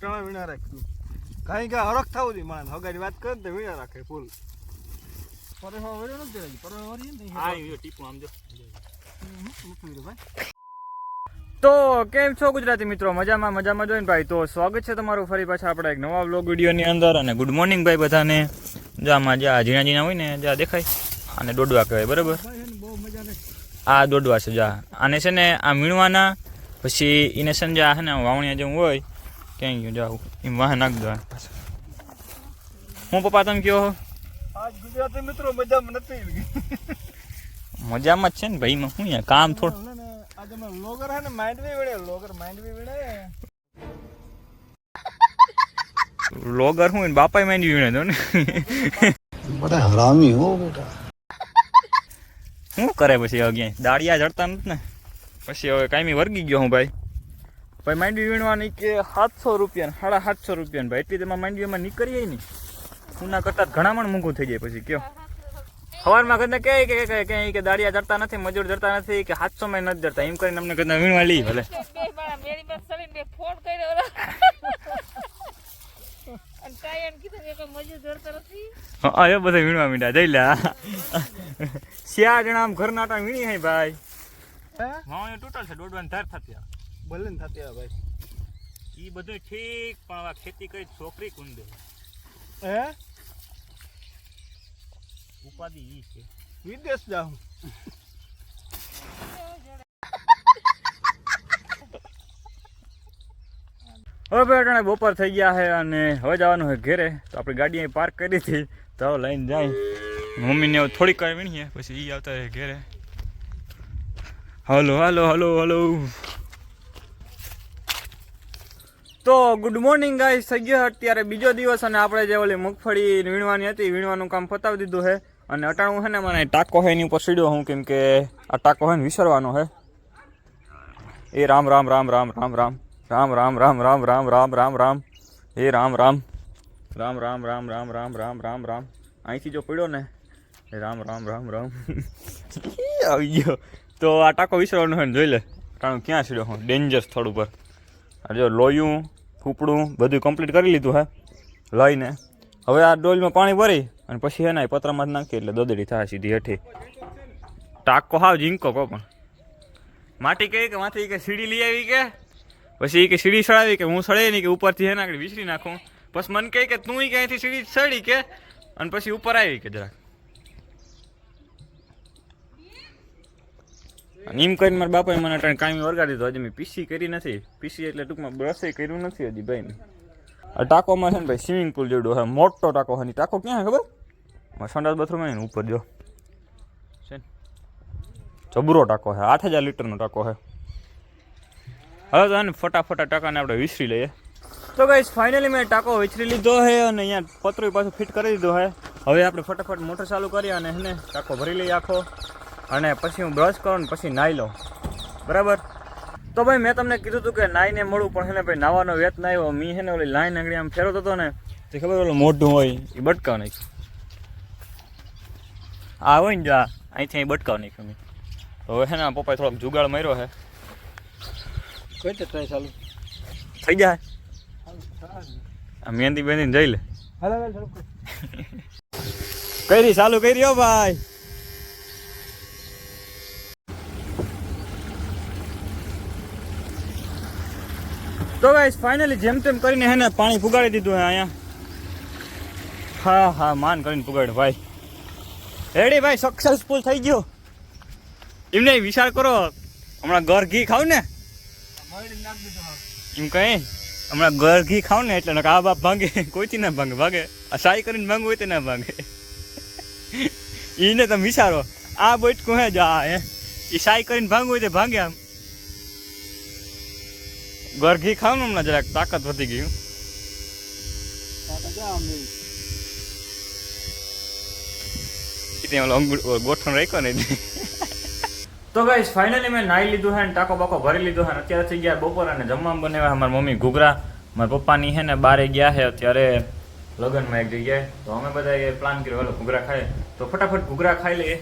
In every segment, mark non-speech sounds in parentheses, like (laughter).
અટાણા વીણા રાખ્યું કાંઈ કાંઈ હરખ થવું જોઈએ માણસ હગારી વાત કરે તો વીણા રાખે ફૂલ. પરેવા નથી આ ટીપું આમ જો. તો કેમ છો ગુજરાતી મિત્રો? મજામાં મજામાં જોઈને ભાઈ. તો સ્વાગત છે તમારું ફરી પાછા આપણા એક નવા બ્લોગ વિડીયોની અંદર. અને ગુડ મોર્નિંગ ભાઈ બધાને. જામાં જ્યાં ઝીણા ઝીણા હોય ને જ્યાં દેખાય. અને દોડવા કહેવાય બરાબર? આ દોડવા છે જા. આને છે ને આ મીણવાના પછી એને જ્યાં આ છે ને વાવણિયા જેવું હોય ક્યાં ગયું? જાવ એમ વાહ નાખ દેવાનું હું પપ્પા તમે કયો આજ ગુજરાતી મિત્રો મજામાં નથી મજામાં જ છે ને ભાઈ માં શું કામ થોડું. આજે મને લોગર હે ને માઇન્ડ બી વડે લોગર માઇન્ડ બી વડે લોગર હું બાપા માઇન્ડ બી વડે ને. બધા હરામી હો બેટા. શું કરે પછી અગ્યા દાડિયા જડતા નથી ને? પછી હવે કાયમી વર્ગી ગયો હું ભાઈ. ભાઈ માંડવી વીણવાની કે સાતસો રૂપિયા સાડા સાતસો રૂપિયા ભાઈ. એટલી તેમાં માંડવીમાં નીકળીએ નહીં ઉના કરતાં ઘણા પણ મૂંગું થઈ જાય પછી કયો. સવારમાં કદાચ કહે કે કે કે કે દાળિયા જડતા નથી મજૂર જડતા નથી કે સાતસો માં નથી જડતા એમ કરીને અમને કદાચ વીણવા લઈ ભલે. હા એ બધા વીણવા મીંડા જઈ લે શિયા જણા આમ ઘરના વીણી હે ભાઈ. હા? એ ટોટલ છે દોડવાની ધાર થતી ને થતી આ ભાઈ. એ બધું ઠીક પણ આ ખેતી કરી છોકરી કુંદે હે? ઉપાધિ ઈ છે. વિદેશ જાઉં. હવે ભાઈ અટાણે બપોર થઈ ગયા છે અને હવે જવાનું છે ઘેરે. તો આપણી ગાડી અહીં પાર્ક કરી હતી. તો હવે લઈને જાય. મમ્મીને હવે થોડીક વાર વીણીએ પછી એ આવતા રહે ઘેરે. Hello hello hello hello. તો ગુડ મોર્નિંગ ગાઈસ થઈ અત્યારે બીજો દિવસ અને આપણે જે ઓલી મગફળી વીણવાની હતી વીણવાનું કામ પતાવી દીધું છે અને અટાણું છે ને મને ટાંકો છે એની ઉપર સીડ્યો હું કેમ કે આ ટાંકો છે ને વિસરવાનો છે એ રામ રામ રામ રામ રામ રામ રામ રામ રામ રામ રામ રામ રામ રામ એ રામ રામ રામ રામ રામ રામ રામ રામ રામ રામ અહીંથી જો પડ્યો ને એ રામ રામ રામ રામ આવી ગયો તો આ ટાંકો વિસરવાનો હોય ને જોઈ લે ટાણું ક્યાં સીડ્યો હું ડેન્જર સ્થળ ઉપર જો લોયું, ફૂપડું બધું કમ્પ્લીટ કરી લીધું હે, લઈને. હવે આ ડોલમાં પાણી ભરી અને પછી એના પતરામાં જ નાખી એટલે દોદડી થાય સીધી હેઠી. ટાંકો હાવ ઝીંકો કો પણ. માટી કહી કે, માથી કે સીડી લઈ આવી કે? પછી કે સીડી સળાવી કે, હું સળે નહીં કે ઉપરથી એના આગળ વિસરી નાખું. પછી મને કહે કે, તું ઈ કે અહીંથી સીડી સળી કે? અને પછી ઉપર આવી કે જરાક. અને એમ કરીને મારા બાપાએ મને અટાણે કાયમી વરગાડી દીધો. હજી મેં પીસી કરી નથી. પીસી એટલે ટૂંકમાં બ્રશે કર્યું નથી હજી ભાઈ આ ટાંકોમાં છે ને ભાઈ સ્વિમિંગ પુલ જેવડો છે. મોટો ટાંકો છે. ને ઈ ટાંકો ક્યાં છે ખબર? મારા સંડાસ બાથરૂમ ને ઉપર જો. છે ને. જબરો ટાંકો છે. આઠ હજાર લીટરનો ટાંકો છે. હવે તો એને ફટાફટ આ ટાંકાને આપણે વિસરી લઈએ. તો ગાઈસ ફાઇનલી મેં ટાંકો વિસરી લીધો છે અને અહીંયા પતરું પાછું ફિટ કરી દીધો છે. હવે આપણે ફટાફટ મોટર ચાલુ કરી અને એને ટાંકો ભરી લઈએ આખો. અને પછી હું બ્રશ કરું ને પછી નાહી લઉં. બરાબર? તો ભાઈ મેં તમને કીધું હતું કે નાઈને મળું પણ છે ને ભાઈ નાવાનો વેત ના આવ્યો. મી છે ને ઓલી લાઈન આંગળી આમ ફેરવતો હતો ને તે ખબર ઓલું મોઢું હોય એ બટકાવ નાખ્યું. આ હોય ને જા અહીંથી અહીં બટકાવ નાખ્યું મેં. તો હવે છે ને પપ્પાએ થોડોક જુગાડ માર્યો છે. કઈ તે ટ્રાય ચાલુ. થઈ જાય. આ મહેંદી બેંદીને જઈ લે. કઈ (laughs) રહી ચાલુ. કરી. રહ્યો ભાઈ. તો ગાઈસ ફાઇનલી જેમ તેમ કરીને હે ને પાણી ફુગાડી દીધું હે અહીંયા. હા હા, માન કરીને ફુગાડ્યું, ભાઈ. રેડી ભાઈ? સક્સેસફુલ થઈ ગયો. એમને વિચાર કરો, હમણાં ઘર ઘી ખાવ ને. એમ કઈ, હમણાં ઘર ઘી ખાવ ને એટલે આ બાપ ભાંગે, કોઈથી ના ભાંગે, ભાગે. આ સાઈ કરીને ભાંગવું હોય તો ના ભાંગે. (laughs) એને તમે વિચારો, આ બોટકું હે જા હે. એ સાઈ કરીને ભાંગવું હોય તો ભાંગે આમ. ઘર ઘી ખાવ ને હમણાં જરાક તાકાત વધી ગયું. ગોઠણ રાખ્યો ને તો ગાઈસ ફાઇનલી મેં નાઈ લીધું હે ને ટાકો બાકો ભરી લીધું હે અત્યારે થઈ ગયા બપોર અને જમવા બનાવ્યા મારી મમ્મી ઘૂઘરા. મારા પપ્પાની હે ને બારે ગયા હે અત્યારે લગ્નમાં એક જગ્યાએ. તો અમે બધા એ પ્લાન કર્યો હલો ઘૂઘરા ખાય તો ફટાફટ ઘૂઘરા ખાઈ લઈએ.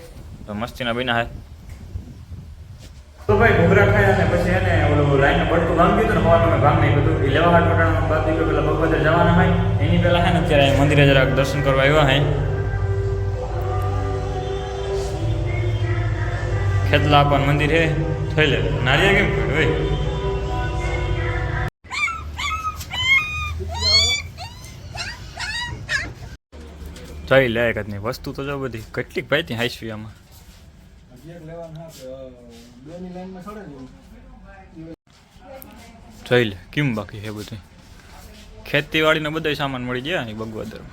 તો મસ્તીના બિના હે. તો ભાઈ ઘૂઘરા ખાય અને પછી એને ઓલું લાઈને બટકું ભાંગી દીધું ને સવારનું મેં કામ નહીં બધું એ લેવા હાટ વટાણું બાદ દીધો પેલા ભગવદર જવાના હોય. એની પહેલાં હે ને અત્યારે મંદિરે જરાક દર્શન કરવા આવ્યા હે. ખેતલા પણ મંદિર હે. થઈ લે. નારિયા કેમ હોય જોઈ લે એક નહીં વસ્તુ તો જો બધી. કેટલીક ભાઈ ત્યાં હાઈસવી આમાં લેવાનું હા તો બેની લાઈનમાં છોડે જ જોઈ લે કેમ બાકી છે બધું? ખેતીવાડીનો બધો સામાન મળી ગયા અહીં ને.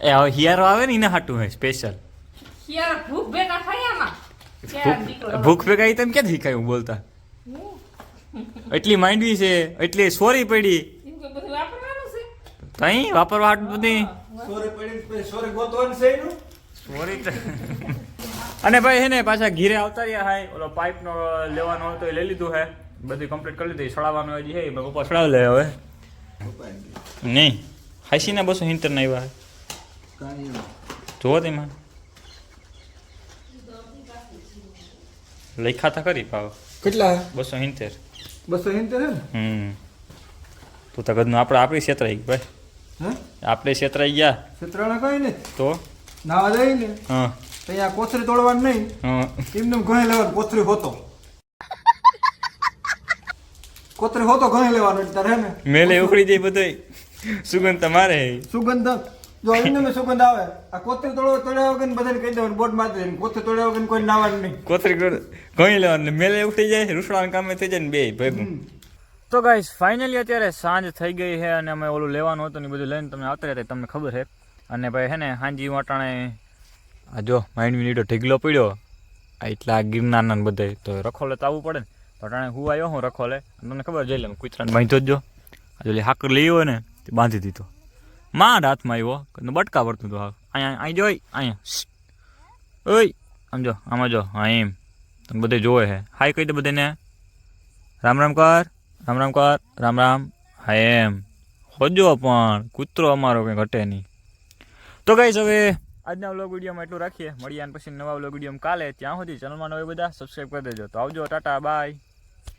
એ હિયારો આવે ને એને હાટું હોય સ્પેશિયલ હિયારો ભૂખ ભેગા થાય આમાં. ભૂખ ભેગાઈ તમે ક્યાંથી કાંઈ બોલતા? એટલી માંડવી છે એટલી સોરી પડી. એમ કે બધું વાપરવાનું છે તો અહીં વાપરવા હાટ બધી? સોરે અને ભાઈ હે ને પાછા ઘીરે આવતા રહ્યા હાય. ઓલો પાઇપ નો લેવાનો હતો એ લઈ લીધું હે. બધું કમ્પ્લીટ કરી લીધું. સડાવવાનું હજી હે. પપ્પા સડાવી લે હવે. નહીં. હાસી ને બસો હિંતર ના આવ્યા જોવો તેમાં. લખ્યા તા કરી ભાવ કેટલા? બસો હિંતેર બસો સિત્તેર હમ. તું તો ગદનું આપણે આપણી છેતરાઈ ભાઈ. હે? આપણે છેતરાઈ ગયા. છેતરાણા કઈ ને તો? નાવા જાય ને? હા. તો અહીંયા કોથળી તોડવાનું નહીં. હા. એમને ઘણી લેવાનું કોથળી હોતો. કોથરી હોતો ઘણી લેવાનું તારે ને? મેલે ઉખડી જાય બધું સુગંધ તમારે સુગંધ જો એમને સુગંધ આવે આ કોતરી તોડો તોડ્યા વગર બધાને કહી દેવાનું બોટ મારી દેવાનું કોતરી તોડ્યા વગર કોઈ નાવાનું નહીં. કોથરી ઘણી લેવાનું મેલે ઉઠી જાય રૂસડાના કામે થઈ જાય ને બે ભેગું. તો ગાઈસ ફાઇનલી અત્યારે સાંજ થઈ ગઈ છે અને અમે ઓલું લેવાનું હતું ને બધું લઈને તમને અત્યારે તમને ખબર છે. અને ભાઈ હે ને હાંજી વાટાણે આ જો માઇન્ડ મિનિટો ઢીગલો પડ્યો. આ એટલા ગિરનારના બધે. તો રખોલે તો આવવું પડે ને. પટાણે હું આવ્યો હું રખોલે. તમને ખબર જોઈ લે કૂતરાને બાંધ્યો જ જો. આ જો હાકર લઈ હોય ને તે બાંધી દીધો. માંડ હાથમાં આવ્યો. બટકા પડતું હતું હા અહીંયા અહીં જોઈ, અહીંયા. ઓય. આમ જો, આમાં જો હા, એમ. તમે બધે જોવે હે. હાય કહી દે બધાને. રામ રામ કર, રામ રામ કર, રામ રામ. હા, એમ. હોજો પણ, કૂતરો અમારો કંઈ ઘટે નહીં. તો ગાઈસ હવે આજના વ્લોગ વિડીયોમાં એટલું રાખીએ. મળીએ અને પછી નવા વ્લોગ વિડીયોમાં કાલે. ત્યાં સુધી ચેનલમાં નવા બધા સબસ્ક્રાઈબ કરી દેજો. તો આવજો, ટાટા બાય